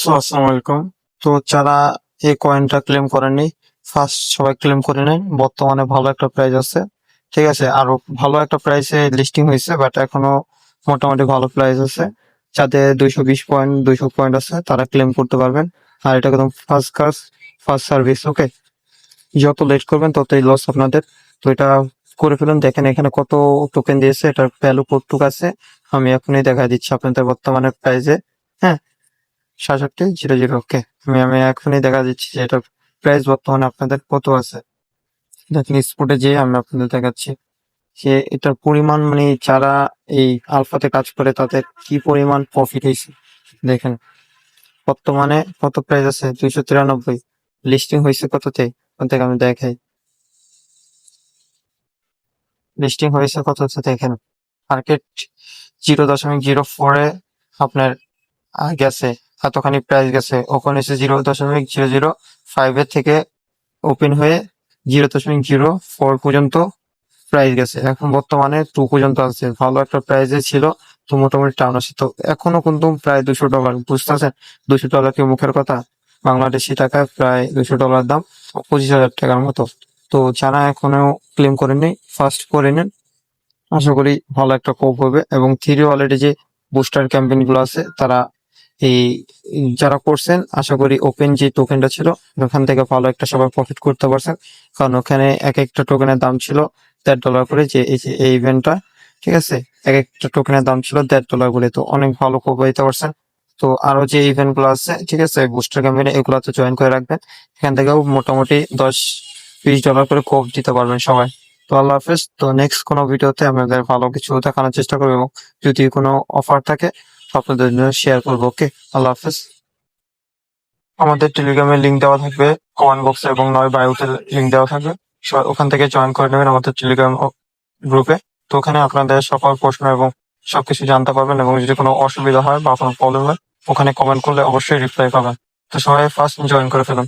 So আসসালামু আলাইকুম তো যারা এই কয়েনটা ক্লেম করেননি ফার্স্ট সবাই ক্লেম করে নেন। বর্তমানে ভালো একটা প্রাইস আছে। ঠিক আছে, আরও ভালো একটা প্রাইসে লিস্টিং হয়েছে বাট এখনও মোটামুটি ভালো প্রাইস আছে। যাদের দুইশো বিশ পয়েন্ট দুইশো পয়েন্ট আছে, তারা ক্লেম করতে পারবেন। আর এটা একদম ফার্স্ট কাজ ফার্স্ট সার্ভিস ওকে যত লেট করবেন, ততই লস আপনাদের। তো এটা করে ফেলুন। দেখেন এখানে কত টোকেন দিয়েছে, এটার ভ্যালু কতটুকু আছে, আমি এখনই দেখা দিচ্ছি আপনাদের বর্তমানে প্রাইসে হ্যাঁ সাতষট্টি, জিরো জিরো ওকে আমি আমি এখনই দেখা দিচ্ছি যে এটার প্রাইস বর্তমানে আপনাদের কত আছে। দেখেন স্পোর্টে যেয়ে আমি আপনাদের দেখাচ্ছি যে এটার পরিমাণ মানে যারা এই আলফাতে কাজ করে তাদের কি পরিমাণ প্রফিট হয়েছে। দেখেন, বর্তমানে কত প্রাইস আছে? দুইশো তিরানব্বই। লিস্টিং হয়েছে কততে? থেকে আমি দেখাই। লিস্টিং হয়েছে কততে? দেখেন মার্কেট জিরো দশমিক জিরো ফোরে আপনার গেছে এতখানি প্রাইস গেছে। ওখানে এসে জিরো দশমিক জিরো জিরো ফাইভ এর থেকে ওপেন হয়ে জিরো দশমিক জিরো ফোর পর্যন্ত প্রাইস গেছে। এখন বর্তমানে টু পর্যন্ত আছে। ভালো একটা প্রাইসে ছিল, তো মোটামুটি টাউন আছে। তো এখনও কিন্তু প্রায় দুশো ডলার বুঝতেছেন? দুশো ডলার কি মুখের কথা? বাংলাদেশি টাকায় প্রায় দুশো ডলার দাম, পঁচিশ হাজার টাকার মতো। তো যারা এখনও ক্লেম করেননি ফার্স্ট করে নেন। আশা করি ভালো একটা কোপ হবে। এবং থ্রি অলরেডি যে বুস্টার ক্যাম্পেইনগুলো আছে, তারা এই যারা করছেন, আশা করি ওপেন যে টোকেনটা ছিল, ওখান থেকে ভালো একটা সবাই প্রফিট করতে পারছেন। কারণ ওখানে এক একটা টোকেনের দাম ছিল দেড় ডলার করে যে, এই যে, এই ইভেন্টটা ঠিক আছে? এক একটা টোকেনের দাম ছিল দেড় ডলার করে, তো অনেক ভালো কোপ হইতে পারছেন। তো আরও যে ইভেন্টগুলো আছে, ঠিক আছে বুস্টার ক্যাম্পেইনে এগুলাতে জয়েন করে রাখবেন। এখান থেকেও মোটামুটি দশ, বিশ ডলার করে কোপ দিতে পারবেন সবাই। তো আল্লাহ হাফেজ, তো নেক্সট কোনো ভিডিওতে আমাদের ভালো কিছু দেখানোর চেষ্টা করব এবং যদি কোনো অফার থাকে আপনাদের জন্য শেয়ার করব ওকে আল্লাহ হাফেজ। আমাদের টেলিগ্রামের লিঙ্ক দেওয়া থাকবে কমেন্ট বক্স এবং নয় বায়ুতে লিঙ্ক দেওয়া থাকবে। সবাই ওখান থেকে জয়েন করে নেবেন আমাদের টেলিগ্রাম গ্রুপে তো ওখানে আপনাদের সকল প্রশ্ন এবং সবকিছু জানতে পারবেন এবং যদি কোনো অসুবিধা হয় বা কোনো প্রবলেম হয়, ওখানে কমেন্ট করলে অবশ্যই রিপ্লাই পাবেন। তো সবাই ফার্স্ট জয়েন করে ফেলুন।